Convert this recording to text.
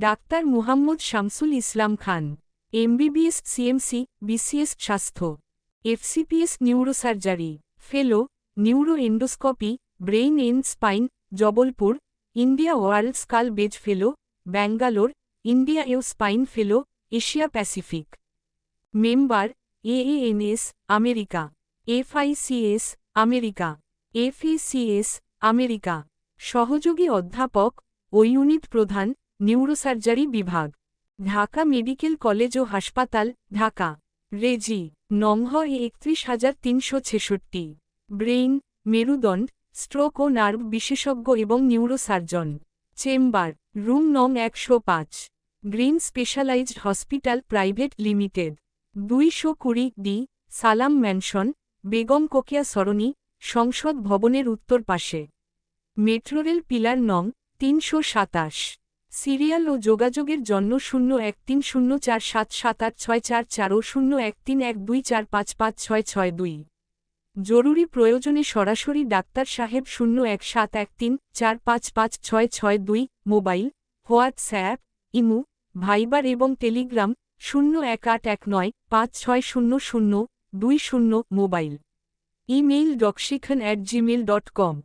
Doctor Muhammad Shamsul Islam Khan, MBBS, CMC, BCS, স্বাস্থ্য, FCPS, neurosurgery, fellow neuro endoscopy brain and spine, Jabalpur, India world skull base fellow, Bangalore, India AO spine fellow, Asia Pacific. Member, AANS, America. FICS, America. FACS, America. সহযোগী অধ্যাপক ও unit প্রধান neurosurgery বিভাগ, Dhaka medical college ও হাসপাতাল, ঢাকা। রেজি নংহ একত্রিশ হাজার তিনশো ছেষট্টি। Brain, মেরুদণ্ড, স্ট্রোক ও নার্ভ বিশেষজ্ঞ এবং নিউরোসার্জন। চেম্বার, রুম নং একশো পাঁচ। Green specialized hospital private limited. দুইশো কুড়ি ডি, সালাম ম্যানশন বেগম কোকিয়া সরণি, সংসদ ভবনের উত্তর পাশে। মেট্রোরেল পিলার নং তিনশো সাতাশ। সিরিয়াল ও যোগাযোগের জন্য শূন্য এক তিন শূন্য চার সাত সাত আট ছয় চার চার ও শূন্য এক তিন এক দুই চার পাঁচ পাঁচ ছয় ছয় দুই। জরুরি প্রয়োজনে সরাসরি ডাক্তার সাহেব শূন্য এক সাত এক তিন চার পাঁচ পাঁচ ছয় ছয় দুই, মোবাইল, হোয়াটসঅ্যাপ, ইমু, ভাইবার এবং টেলিগ্রাম শূন্য এক আট এক নয় পাঁচ ছয় শূন্য শূন্য দুই শূন্য, মোবাইল। ইমেইল ডকশিখন অ্যাট জিমেল ডট কম।